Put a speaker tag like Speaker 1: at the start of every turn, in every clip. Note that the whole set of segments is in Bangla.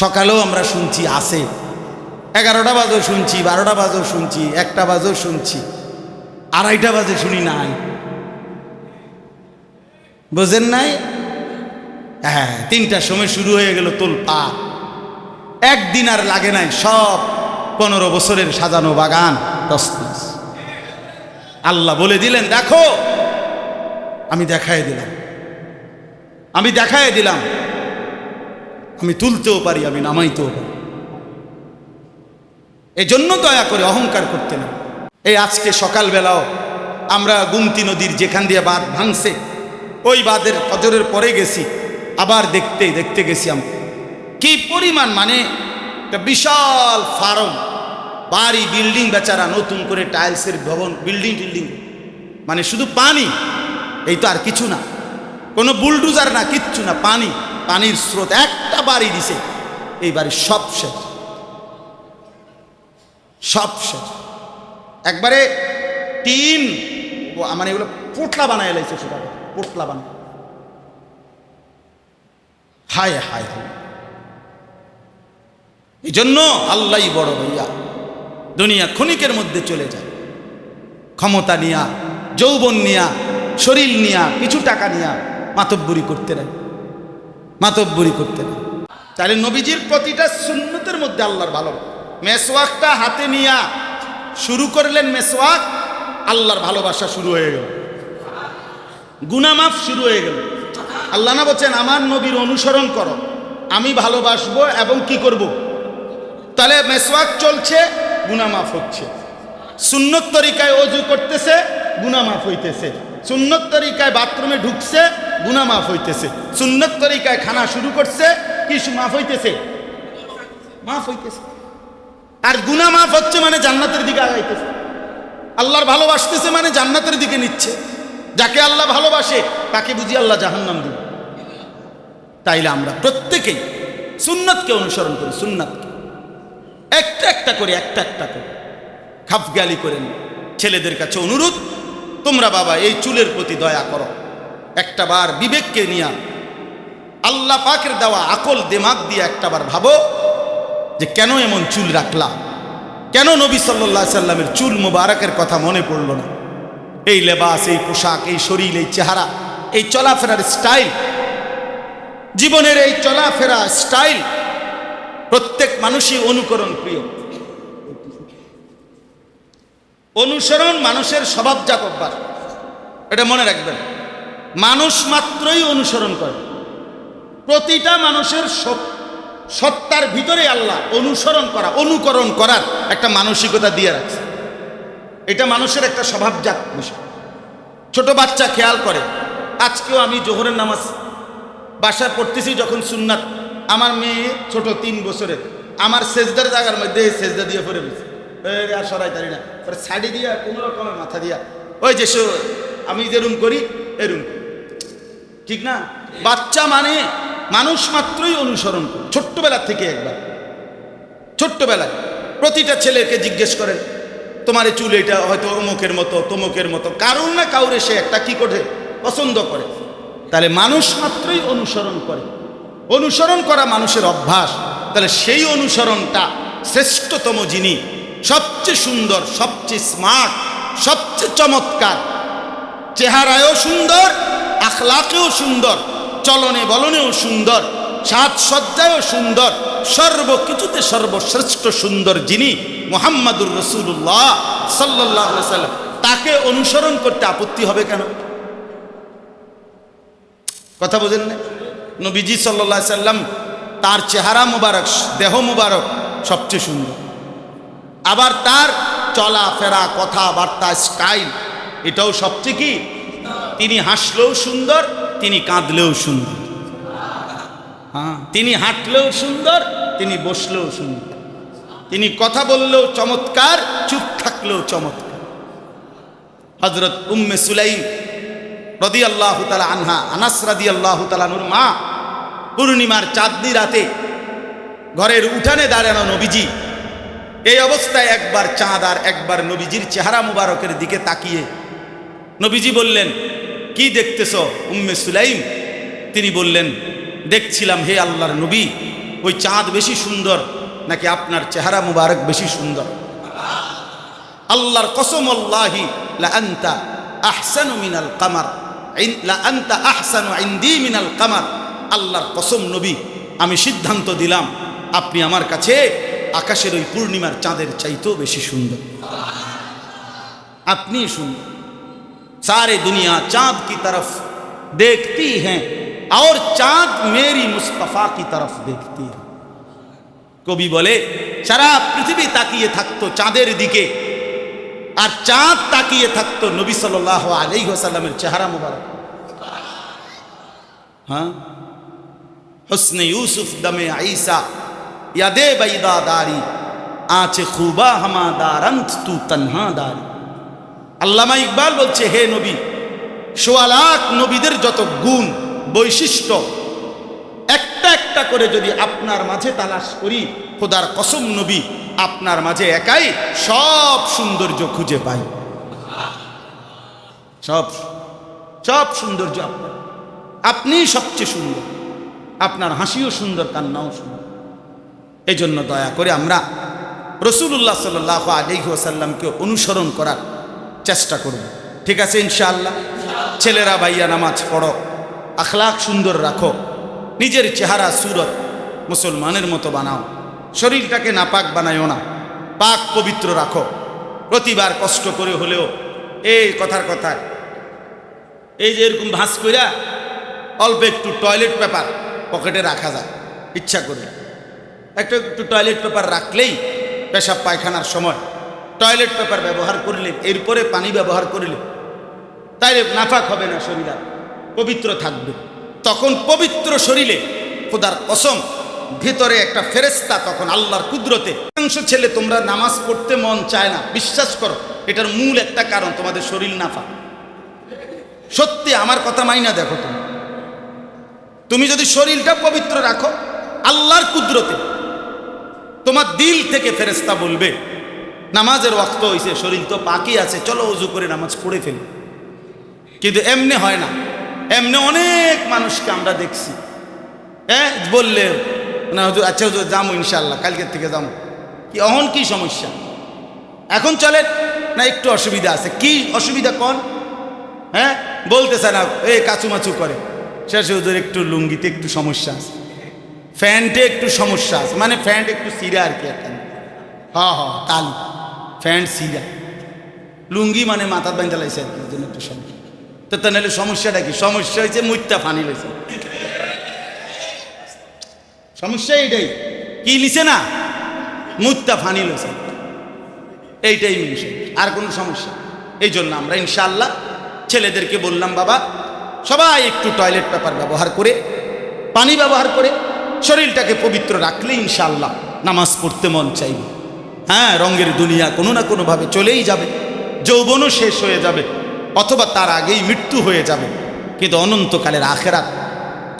Speaker 1: সকালেও আমরা শুনছি আসে এগারোটা বাজেও শুনছি, বারোটা বাজেও শুনছি, একটা বাজেও শুনছি, আড়াইটা বাজে শুনি নাই। বোঝেন নাই? হ্যাঁ তিনটার সময় শুরু হয়ে গেল তোল পা একদিন আর লাগে নাই সব পনেরো বছরের সাজানো বাগান আল্লাহ বলে দিলেন, দেখো, আমি দেখায় দিলাম। আমি দেখায় দিলাম। আমি তুলতেও পারি, আমি নামাইতেও পারি। এজন্য দয়া করে অহংকার করতে না। এই আজকে সকালবেলাও আমরা গুমতি নদীর যেখান দিয়ে বাঁধ ভাঙছে, ওই বাঁধের কজরের পরে গেছি, আবার দেখতে দেখতে গেছি আমরা। কি পরিমাণ মানে একটা বিশাল ফার্ম, বাড়ি, বিল্ডিং বেচারা নতুন করে টাইলসের ভবন, বিল্ডিং টিল্ডিং। মানে শুধু পানি, এই তো আর কিছু না। কোনো বুলডুজার না, কিচ্ছু না, পানি। পানির স্রোত একটা বাড়ি দিছে। এই বাড়ি সব শেষ। সব শেষ। একবারে টিন, ও মানে এগুলো পোটলা বানায় লাইছে সেটা পোটলা বানায়। হায় হায় হায়। এই জন্য আল্লাহ বড় ভাইয়া। দুনিয়া ক্ষণিকের মধ্যে চলে যায়। ক্ষমতা নিয়া, যৌবন নিয়া, শরীর নিয়া, কিছু টাকা নিয়া মাতব্বরি করতে নেয়। মাতব্বরি করতে নেয় তাহলে নবীজির প্রতিটা সুন্নতের মধ্যে আল্লাহর ভালো। মেসওয়াকটা হাতে নিয়া শুরু করলেন মেসওয়াক, আল্লাহর ভালোবাসা শুরু হয়ে গেল। গুনামাফ শুরু হয়ে গেল। আল্লাহ না বলছেন, আমার নবীর অনুসরণ করো, আমি ভালোবাসবো এবং কি করব। তাহলে মেসওয়াক চলছে, গুনামাফ হচ্ছে। সুন্নত তরিকায় অজু করতেছে, গুনামাফ হইতেছে। সুন্নত তরিকায় বাথরুমে ঢুকছে গুনামাফ হইতেছে। সুন্নত তরিকায় খানা শুরু করছে কিছু মাফ হইতেছে। মাফ হইতেছে। আর গুনা মাফ হচ্ছে মানে জান্নাতের দিকে আগাইতেছে। আল্লাহর ভালোবাসতেছে মানে জান্নাতের দিকে নিচ্ছে। যাকে আল্লাহ ভালোবাসে, তাকে বুঝি আল্লাহ জাহান্নাম দিবে। তাইলে আমরা প্রত্যেকেই সুন্নাতকে অনুসরণ করি, সুন্নাতকে। একটা একটা করে, একটা একটা করে। খাপগালি করেন ছেলেদের কাছে অনুরোধ তোমরা বাবা, এই চুলের প্রতি দয়া করো। একটা বার বিবেককে নিয়া আল্লাহ পাকের দেওয়া আকল দেমাগ দিয়ে একটাবার ভাবো যে কেন এমন চুল রাখলা? কেন নবী সাল্লাহ সাল্লামের চুল মুবারকের কথা মনে পড়ল না? এই লেবাস, এই পোশাক, এই শরীর, এই চেহারা, এই চলাফেরার স্টাইল, জীবনের এই চলাফেরা স্টাইল প্রত্যেক মানুষই অনুকরণ প্রিয় অনুসরণ মানুষের স্বভাব স্বভাবজাত অভ্যাস এটা মনে রাখবেন। মানুষ মাত্রই অনুসরণ করে। প্রতিটা মানুষের সত- সত্তার ভিতরে আল্লাহ অনুসরণ করা, অনুকরণ করার একটা মানসিকতা দিয়ে রাখছে। এটা মানুষের একটা স্বভাবজাত বিষয় ছোট বাচ্চা খেয়াল করে, আজকেও আমি জোহরের নামাজ বাসায় পড়তেছি যখন সুন্নাত। আমার মেয়ে ছোট তিন বছরের। আমার সেজদার জায়গার মধ্যে সেজদা দিয়ে পড়ে আর সরাই তারি না। পরে শাড়ি দিয়া, কোনো রকমের মাথা দিয়া, ওই যে আমি যেরুম করি এরুম। ঠিক না? বাচ্চা মানে মানুষ মাত্রই অনুসরণ করে। ছোট্টবেলা থেকে একবার। ছোট্টবেলায় প্রতিটা ছেলেকে জিজ্ঞেস করেন, তোমার চুল এটা হয়তো অমুকের মতো, তমুকের মতো? কারুর না কাউরে সে একটা কি করে? পছন্দ করে। তাহলে মানুষ মাত্রই অনুসরণ করে। অনুসরণ করা মানুষের অভ্যাস। তাহলে সেই অনুসরণটা শ্রেষ্ঠতম জিনিস সবচেয়ে সুন্দর, সবচেয়ে স্মার্ট সবচেয়ে চমৎকার। চেহারায়ও সুন্দর, আখলাকেও সুন্দর, চলনে বলনেও সুন্দর সাজসজ্জায়ও সুন্দর সর্বকিছুতে সর্বশ্রেষ্ঠ সুন্দর যিনি মোহাম্মদুর রসুল্লাহ সাল্লাহ সাল্লাম তাকে অনুসরণ করতে আপত্তি হবে কেন? কথা বোঝেন না? নবীজি সাল্লাহ সাল্লাম তার চেহারা মুবারক, দেহ মুবারক, সবচেয়ে সুন্দর। আবার তার চলাফেরা কথাবার্তা স্টাইল, এটাও সবচেয়ে কি তিনি হাসলেও সুন্দর, তিনি কাঁদলেও সুন্দর। হ্যাঁ তিনি হাঁটলেও সুন্দর, তিনি বসলেও সুন্দর। তিনি কথা বললেও চমৎকার, চুপ থাকলেও চমৎকার। হজরত উম্মে সুলাইম রদি আল্লাহ তালা আনহা, আনাস রাদি আল্লাহ তালানুর মা, পূর্ণিমার চাঁদনি রাতে ঘরের উঠানে দাঁড়ানো নবীজি এই অবস্থায় একবার চাঁদ আর একবার নবীজির চেহারা মুবারকের দিকে তাকিয়ে নবীজি বললেন, কি দেখতেছ উম্মে সুলাইম? তিনি বললেন, দেখছিলাম হে আল্লাহর নবী, ওই চাঁদ বেশি সুন্দর নাকি আপনার চেহারা মুবারক বেশি সুন্দর? আল্লাহর কসম আল্লাহি আনতা আহসানু মিনাল কামার আনতা মিনাল কামার। আল্লাহর কসম নবী, আমি সিদ্ধান্ত দিলাম, আপনি আমার কাছে আকাশের ওই পূর্ণিমার চাঁদের চাইতেও বেশি সুন্দর আপনি সুন্দর सारे दुनिया चांद की तरफ देखती हैं और चांद मेरी मुस्तफा की तरफ देखती है কবি বলে সারা পৃথিবী তাকিয়ে থাকতো চাঁদের দিকে আর চাঁদ তাকিয়ে থাকতো নবী সাল্লাহ আলী সাল্লামের চেহারা মুবারক হ্যাঁ হুসনে ইউসুফ দমে আইসা ইয়াদে বাইদা দারি, আচে খুবা হামা দারন্ত তু তনহা দারি। আল্লামা ইকবাল বলছে, হে নবী, সোয়া লাখ নবীদের যত গুণ, বৈশিষ্ট্য, একটা একটা করে যদি আপনার মাঝে তালাশ করি, খোদার কসম নবী, আপনার মাঝে একাই সব সৌন্দর্য খুঁজে পাই। সব সব সৌন্দর্য আপনার। আপনি সবচেয়ে সুন্দর। আপনার হাসিও সুন্দর কান্নাও সুন্দর। এই জন্য দয়া করে আমরা রসুল্লাহ সাল আলহি ওসাল্লামকে অনুসরণ করার চেষ্টা করব। ঠিক আছে ইনশাআল্লাহ? ছেলেরা, ভাইয়া, নামাজ পড়ো আখলাক সুন্দর রাখো, নিজের চেহারা, সুরত মুসলমানের মতো বানাও, শরীরটাকে নাপাক বানায়ও না, পাক পবিত্র রাখো, প্রতিবার কষ্ট করে হলেও, এই কথার কথা এই যে এরকম ভাঁজ কইরা অল্প একটু টয়লেট পেপার পকেটে রাখা যায়, ইচ্ছা করে একটা একটু টয়লেট পেপার রাখলেই পেশাব পায়খানার সময় টয়লেট পেপার ব্যবহার করলে, এরপরে পানি ব্যবহার করলে তাইলে নাফাক হবে না শরীর পবিত্র থাকবে। তখন পবিত্র শরীরে খোদার কসম, ভিতরে একটা ফেরেস্তা তখন আল্লাহর কুদরতে অংশ ছেলে তোমরা নামাজ পড়তে মন চায় না, বিশ্বাস করো, এটার মূল একটা কারণ তোমাদের শরীর নাফা সত্যি আমার কথা মাইনা দেখো তুমি। তুমি যদি শরীরটা পবিত্র রাখো, আল্লাহর কুদরতে তোমার দিল থেকে ফেরেস্তা বলবে, নামাজের ওয়াক্ত হয়েছে শরীর তো পাকি আছে, চলো উজু করে নামাজ পড়ে ফেলি। কিন্তু এমনি হয় না, এমনি অনেক মানুষকে আমরা দেখছি। হ্যাঁ বললে না হুজুর আচ্ছা হুজুর যাব ইনশাল্লাহ কালকের থেকে যাব কি, অহন কি সমস্যা? এখন চলে না, একটু অসুবিধা আছে। কি অসুবিধা কোন? হ্যাঁ বলতেছে না, এ, কাচুমাচু করে। শেষে হুজুর, একটু লুঙ্গিতে একটু সমস্যা আছে। ফ্যান্টে একটু সমস্যা আছে। মানে ফ্যান্ট একটু সিরা আর কি একটা। হ্যাঁ হ্যাঁ কাল। ফ্যান্ট সিরা। লুঙ্গি মানে মাথার বান্ধা লাইছে আর কি জন্য একটু সমস্যা তো তা নাহলে সমস্যাটা কি? সমস্যা হয়েছে মুইত্যা ফানি লাইছে। সমস্যা এইটাই। কি লিছে না? মুত্যা ফানি লইছে। এইটাই মিনছে আর কোনো সমস্যা? এই জন্য আমরা ইনশাআল্লাহ ছেলেদেরকে বললাম বাবা সবাই একটু টয়লেট পেপার ব্যবহার করে পানি ব্যবহার করে শরীরটাকে পবিত্র রাখলে ইনশাল্লাহ নামাজ পড়তে মন চাইবে। হ্যাঁ রঙের দুনিয়া কোনো না কোনোভাবে চলেই যাবে, যৌবনও শেষ হয়ে যাবে, অথবা তার আগেই মৃত্যু হয়ে যাবে। কিন্তু অনন্তকালের আখেরাত,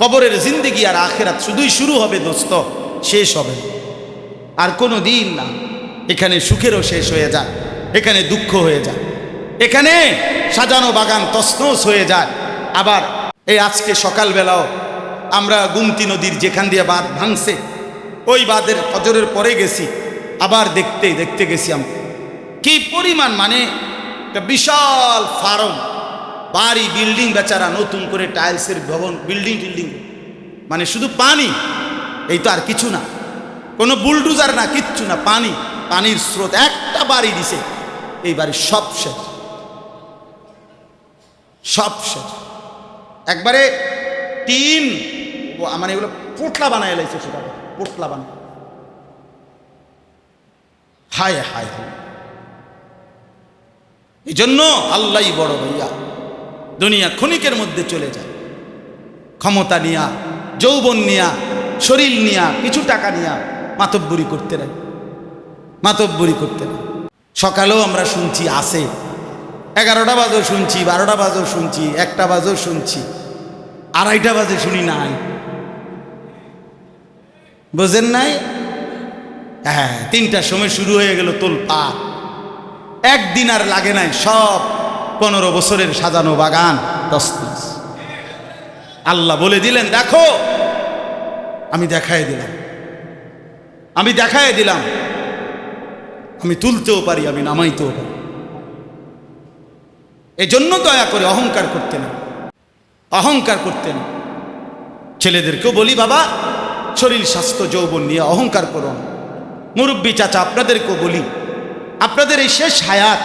Speaker 1: কবরের জিন্দিগি আর আখেরাত শুধুই শুরু হবে দোস্ত, শেষ হবে আর কোনো দিন না, এখানে সুখেরও শেষ হয়ে যায়, এখানে দুঃখ হয়ে যায়, এখানে সাজানো বাগান তসনস হয়ে যায়। আবার এই আজকে সকালবেলাও আমরা গুমতি নদীর যেখান দিয়ে বাঁধ ভাঙছে, ওই বাঁধের ফজরের পরে গেছি, আবার দেখতে দেখতে গেছি আমরা। কি পরিমাণ মানে একটা বিশাল ফার্ম, বাড়ি, বিল্ডিং বেচারা নতুন করে টাইলসের ভবন, বিল্ডিং টিল্ডিং। মানে শুধু পানি, এই তো আর কিছু না। কোনো বুলডুজার না, কিচ্ছু না, পানি। পানির স্রোত একটা বাড়ি দিছে, এই বাড়ি সব শেষ। সব শেষ। একবারে টিন মানে এগুলো পোটলা বানায় লাইছে সেটা পোটলা বানায়। হায় হায় হায়। এই জন্য আল্লাহই বড় ভাইয়া, দুনিয়া ক্ষণিকের মধ্যে চলে যায়। ক্ষমতা নিয়া, যৌবন নিয়া, শরীর নিয়া, কিছু টাকা নিয়া মাতব্বরি করতে নেই মাতব্বরি করতে নেই সকালেও আমরা শুনছি আসে, এগারোটা বাজেও শুনছি, বারোটা বাজেও শুনছি, একটা বাজেও শুনছি, আড়াইটা বাজে শুনি নাই। বোঝেন নাই? হ্যাঁ তিনটার সময় শুরু হয়ে গেল তোল পা একদিন আর লাগে নাই সব পনেরো বছরের সাজানো বাগান আল্লাহ বলে দিলেন, দেখো, আমি দেখাই দিলাম। আমি দেখাই দিলাম। আমি তুলতেও পারি, আমি নামাইতেও পারি। এজন্য দয়া করে অহংকার করতে না। অহংকার করতে না। ছেলেদেরকেও বলি, বাবা শরীর স্বাস্থ্য, যৌবন নিয়ে অহংকার করুন। মুরব্বী চাচা, আপনাদেরকেও বলি, আপনাদের এই শেষ হায়াত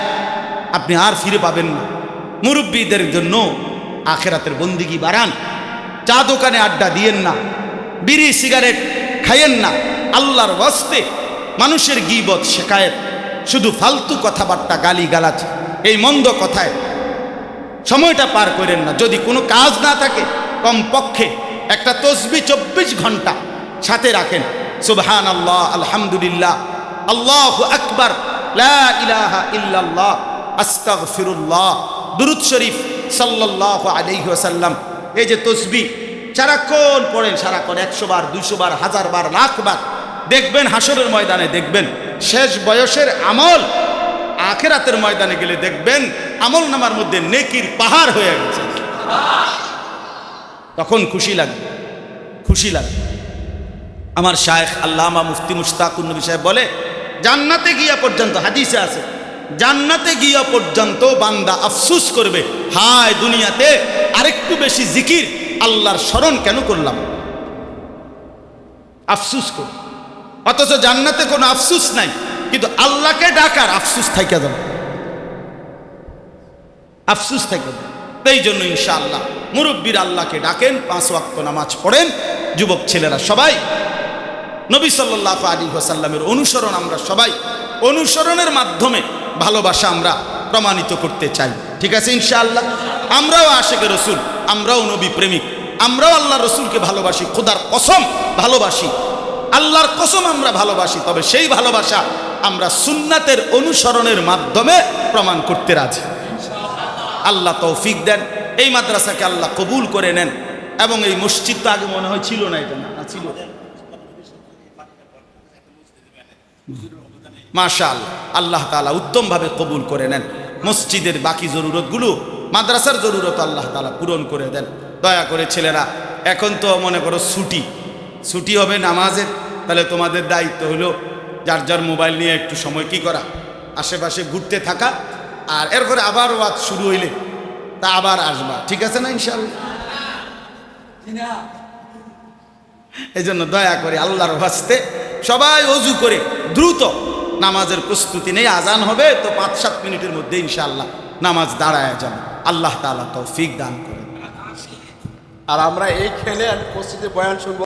Speaker 1: আপনি আর ফিরে পাবেন না। মুরব্বীদের জন্য আখেরাতের বন্দিগি বাড়ান। চা দোকানে আড্ডা দিয়েন না, বিড়ি, সিগারেট খাইয়েন না। আল্লাহর ওয়াস্তে মানুষের গিবত শেখায়েত শুধু ফালতু কথাবার্তা গালি গালাজ এই মন্দ কথায় সময়টা পার করেন না। যদি কোনো কাজ না থাকে, কমপক্ষে একটা তসবি চব্বিশ ঘণ্টা সাথে রাখেন। সুবহান আল্লাহ আলহামদুলিল্লাহ। আল্লাহ আকবার ইল্লাল্লাহ, আস্তাগফিরুল্লাহ। দুরুদ শরীফ সাল্লাল্লাহু আলাইহি ওয়াসাল্লাম। এই যে তসবি, সারাক্ষণ পড়েন, সারাক্ষণ একশো বার, দুইশো বার, হাজার বার, লাখ বার। দেখবেন হাসরের ময়দানে, দেখবেন শেষ বয়সের আমল, আখেরাতের ময়দানে গেলে দেখবেন আমল নামার মধ্যে নেকির পাহাড় হয়ে গেছে। তখন খুশি লাগবে খুশি লাগবে। আমার শায়েখ আল্লামা মুফতি মুস্তাকুর নবী সাহেব বলে, জান্নাতে গিয়া পর্যন্ত, হাদিসে আছে, জান্নাতে গিয়া পর্যন্ত বান্দা আফসুস করবে, হায় দুনিয়াতে আরেকটু বেশি জিকির আল্লাহর স্মরণ কেন করলাম? আফসুস কর। অথচ জান্নাতে কোনো আফসুস নাই, কিন্তু আল্লাহকে ডাকার আফসুস থাইকা যাবে। আফসুস থাকে এই জন্য ইনশাআল্লাহ মুরব্বীর আল্লাহকে ডাকেন, পাঁচ ওয়াক্ত নামাজ পড়েন, যুবক ছেলেরা সবাই নবী সাল্লাহ আলী সাল্লামের অনুসরণ আমরা সবাই, অনুসরণের মাধ্যমে ভালোবাসা আমরা প্রমাণিত করতে চাই। ঠিক আছে ইনশাআল্লাহ? আমরাও আশেকে রসুল, আমরাও নবী প্রেমিক, আমরাও আল্লাহ রসুলকে ভালোবাসি, খোদার কসম ভালোবাসি। আল্লাহর কসম আমরা ভালোবাসি, তবে সেই ভালোবাসা আমরা সুন্নাতের অনুসরণের মাধ্যমে প্রমাণ করতে রাজি। আল্লাহ তৌফিক দেন, এই মাদ্রাসাকে আল্লাহ কবুল করে নেন, এবং এই মসজিদ তো আগে মনে হয় ছিল না এটা না, ছিল। মাশা আল্লাহ আল্লাহ তালা উত্তমভাবে কবুল করে নেন। মসজিদের বাকি জরুরতগুলো মাদ্রাসার জরুরত আল্লাহ তালা পূরণ করে দেন। দয়া করে ছেলেরা এখন তো মনে করো ছুটি। ছুটি হবে নামাজের তাহলে তোমাদের দায়িত্ব হলো যার যার মোবাইল নিয়ে একটু সময় কি করা আশেপাশে ঘুরতে থাকা আর এরপরে আবার ওয়াজ শুরু হইলে তা আবার আসবা। ঠিক আছে না ইনশাল্লাহ এই জন্য দয়া করে আল্লাহর ভাস্তে সবাই অজু করে। দ্রুত নামাজের প্রস্তুতি নেই, আজান হবে, তো পাঁচ, সাত মিনিটের মধ্যে ইনশাআল্লাহ নামাজ দাঁড়ায় যাবে। আল্লাহ তালা তৌফিক দান করে
Speaker 2: আর আমরা এই খেলে প্রস্তুতি বয়ান শুনব।